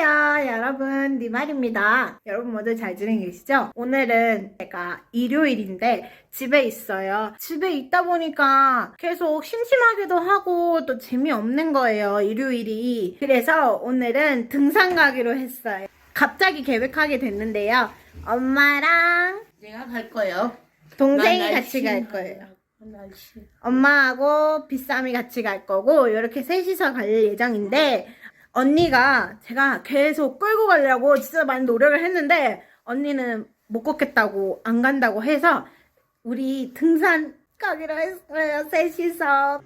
안녕하세요 여러분 니말입니다 여러분 모두 잘 지내고 계시죠? 오늘은 제가 일요일인데 집에 있어요 집에 있다 보니까 계속 심심하기도 하고 또 재미없는 거예요 일요일이 그래서 오늘은 등산 가기로 했어요 갑자기 계획하게 됐는데요 엄마랑 내가 갈 거예요. 동생이 난 같이. 갈 거예요. 엄마하고 비쌈이 같이 갈 거고 이렇게 셋이서 갈 예정인데 언니가 제가 계속 끌고 가려고 진짜 많이 노력을 했는데 언니는 못 걷겠다고 안 간다고 해서 우리 등산 가기로 했어요 셋이서.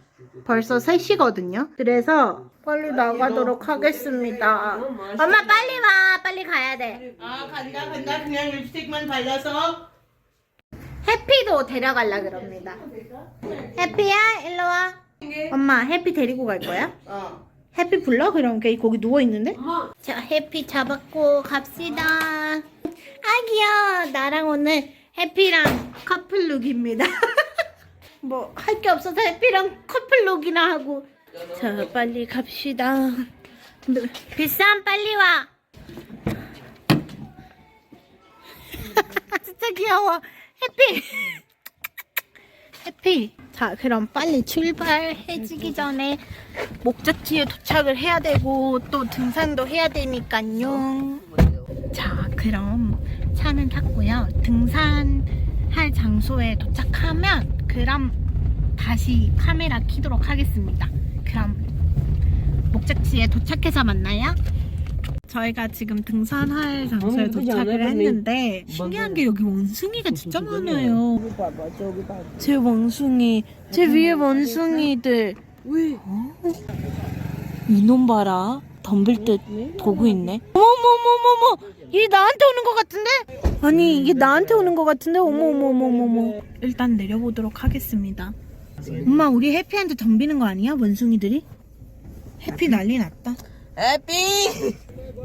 벌써 3시거든요? 그래서 빨리 나가도록 하겠습니다. 엄마 빨리 와 빨리 가야 돼. 아 간다 간다. 그냥 립스틱만 발라서. 해피도 데려갈라 그럽니다. 해피야 일로 와. 엄마 해피 데리고 갈 거야? 어. 해피 불러? 걔 거기 누워 있는데? 엄마. 자, 해피 잡았고 갑시다. 아 귀여워. 나랑 오늘 해피랑 커플룩입니다. 뭐 할 게 없어서 해피랑 커플룩이나 하고. 자, 빨리 갑시다. 비싼 빨리 와. 진짜 귀여워. 해피. 해피. 자, 그럼 빨리 출발해지기 전에 목적지에 도착을 해야 되고 또 등산도 해야 되니까요. 자, 그럼 차는 탔고요. 등산할 장소에 도착하면 그럼 다시 카메라 키도록 하겠습니다. 그럼 목적지에 도착해서 만나요. 저희가 지금 등산할 장소에 어, 그지 도착을 않아요? 했는데 신기한 게 여기 원숭이가 진짜 많아요. 제 원숭이, 제 위에 원숭이들. 왜? 이놈 봐라. 덤빌 때 도구 있네. 어머머머머머! 이게 나한테 오는 것 같은데? 아니 이게 나한테 오는 것 같은데? 어머머머머머. 일단 내려보도록 하겠습니다. 엄마 우리 해피한테 덤비는 거 아니야? 원숭이들이? 해피 난리 났다. 해피.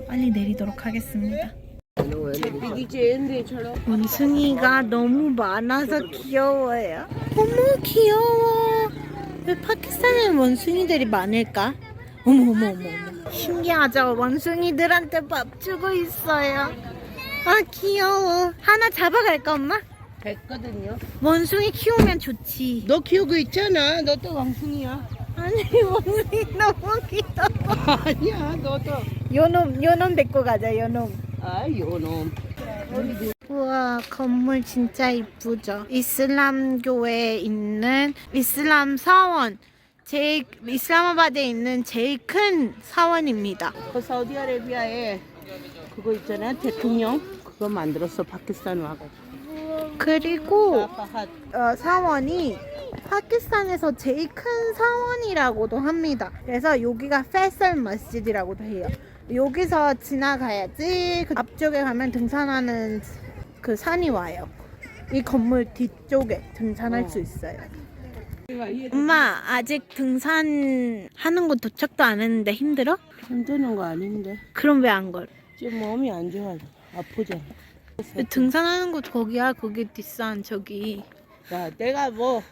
빨리 내리도록 하겠습니다. 원숭이가 너무 많아서 귀여워요. 어머 귀여워. 왜 파키스탄에 원숭이들이 많을까? 어머 어머 어머 어머. 신기하죠. 원숭이들한테 밥 주고 있어요. 아 귀여워. 하나 잡아갈까 엄마? 됐거든요. 원숭이 키우면 좋지. 너 키우고 있잖아. 너 또 왕숭이야. 아니 원숭이 너무 귀여워. 아니야 너도. 요놈 요놈 데리고 가자 요놈. 아 요놈. 우와 건물 진짜 이쁘죠 이슬람 교회에 있는 이슬람 사원 제일 이슬라마바드에 있는 제일 큰 사원입니다 그 사우디아라비아에 그거 있잖아 대통령 그거 만들었어 파키스탄 와가지고. 그리고. 어, 사원이 파키스탄에서 제일 큰 사원이라고도 합니다 그래서 여기가 페셀 머시드라고도 해요 여기서 지나가야지 그 앞쪽에 가면 등산하는 그 산이 와요 이 건물 뒤쪽에 등산할 수 있어요 엄마 아직 등산하는 곳 도착도 안 했는데 힘들어? 힘드는 거 아닌데. 그럼 왜 안 걸? 지금 몸이 안 좋아. 아프잖아. 등산하는 곳 거기야 거기 뒷산 저기 야, 내가 뭐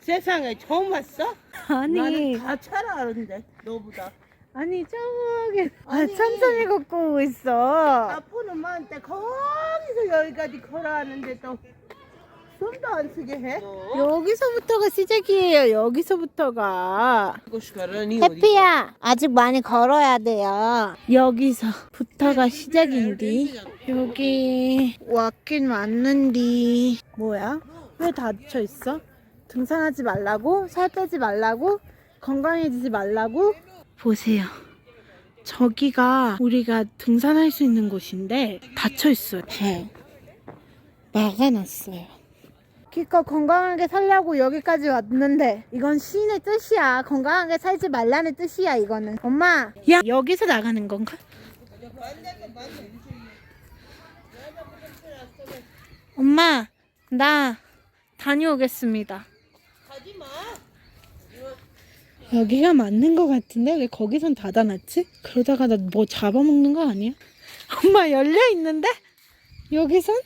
세상에 처음 왔어? 아니 나는 다 잘하는데 너보다. 아니 저기 아 아니. 천천히 걷고 오고 있어 아프는 마한테 거기서 여기까지 걸어왔는데 또 숨도 안 쉬게 해? 여기서부터가 시작이에요 여기서부터가. 해피야 아직 많이 걸어야 돼요. 여기서부터가 시작인디. 여기 왔긴 왔는디. 뭐야? 왜 닫혀 있어? 등산하지 말라고? 살 빼지 말라고? 건강해지지 말라고? 보세요. 저기가 우리가 등산할 수 있는 곳인데 닫혀 있어요. 네. 막아놨어요 기껏 건강하게 살려고 여기까지 왔는데 이건 시인의 뜻이야 건강하게 살지 말라는 뜻이야 이거는 엄마 야 여기서 나가는 건가? 엄마 나 다녀오겠습니다 가지마 여기가 맞는 것 같은데 왜 거기선 닫아놨지? 그러다가 나 뭐 잡아먹는 거 아니야? 엄마 열려 있는데? 여기선?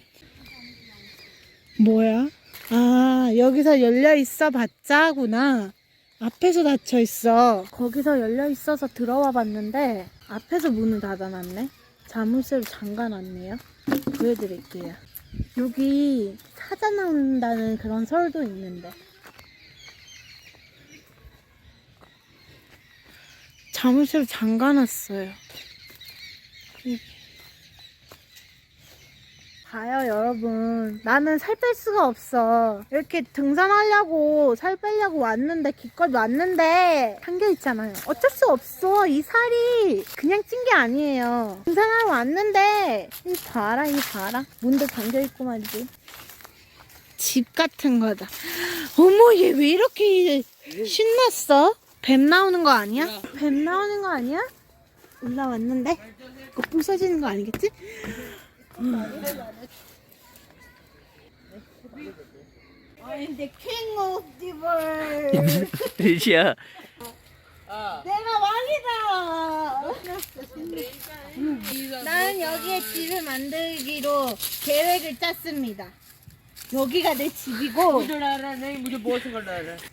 뭐야? 아 여기서 열려 있어 봤자구나 앞에서 닫혀 있어 거기서 열려 있어서 들어와 봤는데 앞에서 문을 닫아놨네. 자물쇠로 잠가놨네요. 보여드릴게요. 여기 찾아 나온다는 그런 설도 있는데. 자물쇠로 잠가놨어요. 봐요, 여러분. 나는 살 뺄 수가 없어. 이렇게 등산하려고 살 빼려고 왔는데, 기껏 왔는데, 잠겨있잖아요. 어쩔 수 없어. 이 살이 그냥 찐 게 아니에요. 등산하러 왔는데, 이 봐라, 이 봐라. 문도 잠겨 있고 말이지. 집 같은 거다. 어머, 얘 왜 이렇게 신났어? 뱀 나오는 거 아니야? 뱀 나오는 거 아니야? 올라왔는데? 이거 부서지는 거 아니겠지? I'm the king of the world. 리시야 내가 왕이다. 나는 여기에 집을 만들기로 계획을 짰습니다. 여기가 내 집이고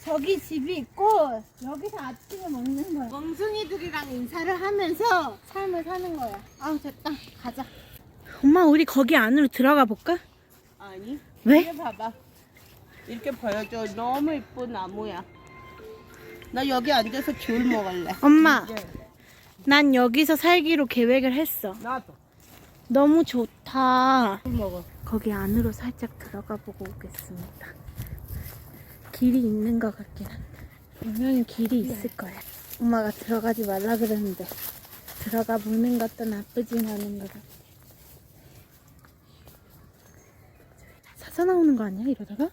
저기 집이 있고 여기서 아침을 먹는 거야. 멍숭이들이랑 인사를 하면서 삶을 사는 거야. 아 됐다. 가자. 엄마 우리 거기 안으로 들어가 볼까? 아니 왜? 이게 봐봐 이렇게 보여줘 너무 이쁜 나무야 나 여기 앉아서 귤 먹을래 엄마, 난 여기서 살기로 계획을 했어. 나도 너무 좋다. 귤 먹어 거기 안으로 살짝 들어가 보고 오겠습니다. 길이 있는 것 같긴 한데. 분명히 길이 있을 거야. 엄마가 들어가지 말라 그랬는데. 들어가 보는 것도 나쁘진 않은 것 같아. 사자 나오는 거 아니야, 이러다가?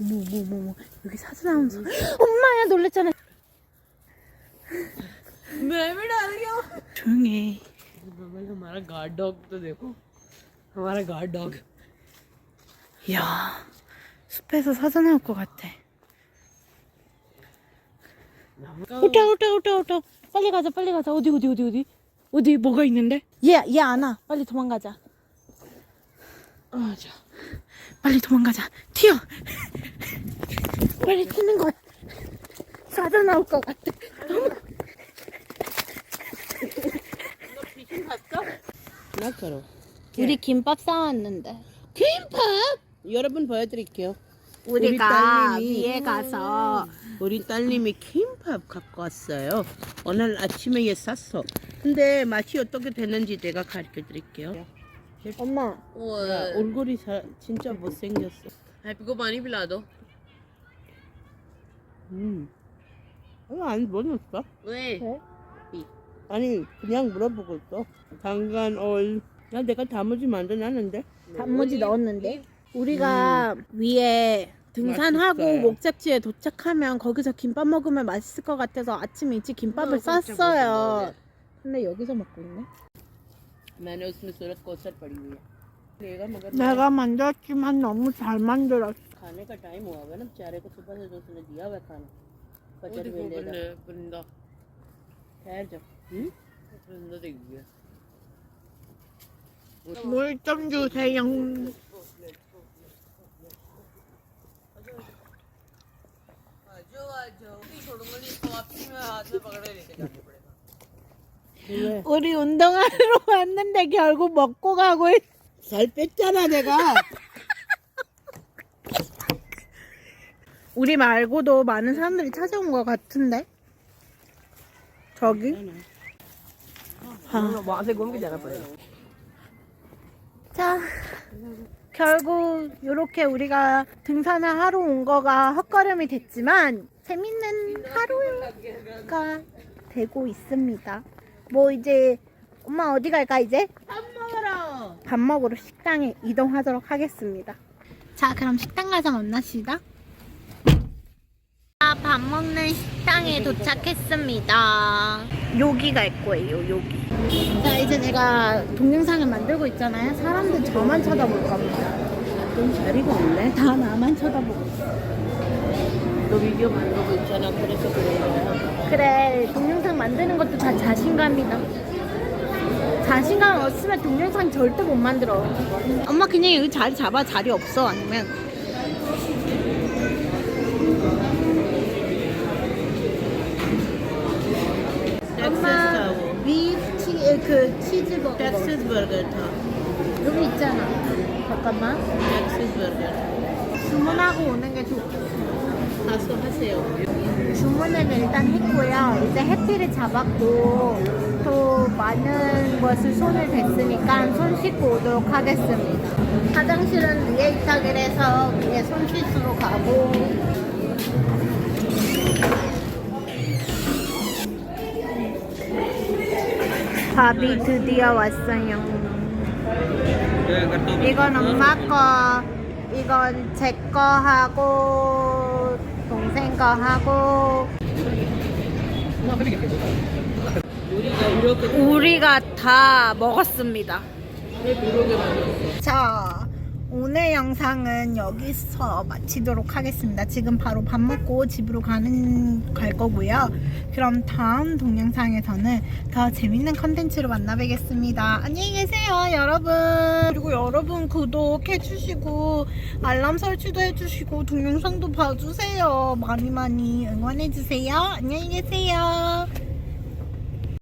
어머, 어머, 어머, 어머. 여기 사자 나오는 소리. 엄마야, 놀랬잖아. 조용해. हमारा guard dog तो देखो हमारा गार्ड डॉग 이야, 숲에서 사자 나올 것 같아. 오타, 오타, 오타, 오타. 빨리 가자, 빨리 가자. 어디, 어디, 어디, 어디? 어디, 뭐가 있는데? 얘, 얘 안 와. 빨리 도망가자. आजा 빨리 도망가자. 튀어! 빨리 튀는 거야. 사자 나올 것 같아. 나 걸어 우리 김밥 싸왔는데. 김밥 여러분 보여드릴게요 우리가 우리 딸님이- 위에 가서 우리 딸님이 김밥 갖고 왔어요 오늘 아침에 얘 샀어 근데 맛이 어떻게 되는지 내가 가르쳐 드릴게요 엄마. 우와. 야, 얼굴이 자, 진짜 못생겼어. 아, Hai 많이 빌라도. 음. 이거 안 먹었어? 왜? 네? 아니 그냥 물어보고 있어. 당간 얼. 야 내가 다무지 만든 않는데? 단무지 네. 넣었는데? 우리가 음. 위에 등산하고 목적지에 도착하면 거기서 김밥 먹으면 맛있을 것 같아서 아침 일찍 김밥을 어, 쌌어요. 네. 근데 여기서 먹고 있네? मैंने उसमें सूरत कोसर पड़ी हुई है लेगा मगर 내가 만들었지만 너무 잘 만들었어. खाने का टाइम हुआ हुआ है ना बेचारे को सुबह से जो उसने दिया हुआ है खाना वो फजर देखो में लेगा बंदे परिंदा ठहर जाओ हम्म? परिंदा देख गया 물 좀 주세요. 왜? 우리 운동하러 왔는데 결국 먹고 가고 있... 살 뺐잖아 내가. 우리 말고도 많은 사람들이 찾아온 것 같은데? 저기? 아. 자 결국 이렇게 우리가 등산을 하러 온 거가 헛걸음이 됐지만 재밌는 하루가 되고 있습니다. 뭐 이제 엄마 어디 갈까 이제? 밥 먹으러 밥 먹으러 식당에 이동하도록 하겠습니다. 자, 그럼 식당 가서 만나시다. 아, 밥 먹는 식당에 도착했습니다. 여기 갈 거예요, 여기. 자, 이제 제가 동영상을 만들고 있잖아요. 사람들 저만 쳐다볼 겁니다. 좀 자리가 없네 다 나만 쳐다보고 있어. 너 비디오 만들고 있잖아 그래서 그래 그래, 동영상 만드는 것도 다 자신감이다. 자신감 없으면 동영상 절대 못 만들어. 엄마 그냥 여기 자리 잡아. 자리 없어. 아니면. 엄마, 섹스하고 리프팅에 그 치즈버거 텍사스 버거 더. 여기 있잖아 잠깐만 텍사스 버거. 주문하고 오는 게 좋겠어 가서 하세요. 주문은 일단 했고요. 이제 해피를 잡았고 또 많은 것을 손을 댔으니까 손 씻고 오도록 하겠습니다. 화장실은 위에 있다고 해서 위에 손 씻으러 가고 밥이 드디어 왔어요. 이건 엄마 거, 이건 제 거 하고, 거 하고, 우리가 다 먹었습니다. 자, 오늘 영상은 여기서 마치도록 하겠습니다. 지금 바로 밥 먹고 집으로 가는 갈 거고요. 그럼 다음 동영상에서는 더 재밌는 컨텐츠로 만나 뵙겠습니다. 안녕히 계세요, 여러분. 그리고 여러분 구독해 주시고 알람 설치도 해 주시고 동영상도 봐 주세요. 많이 많이 응원해 주세요. 안녕히 계세요.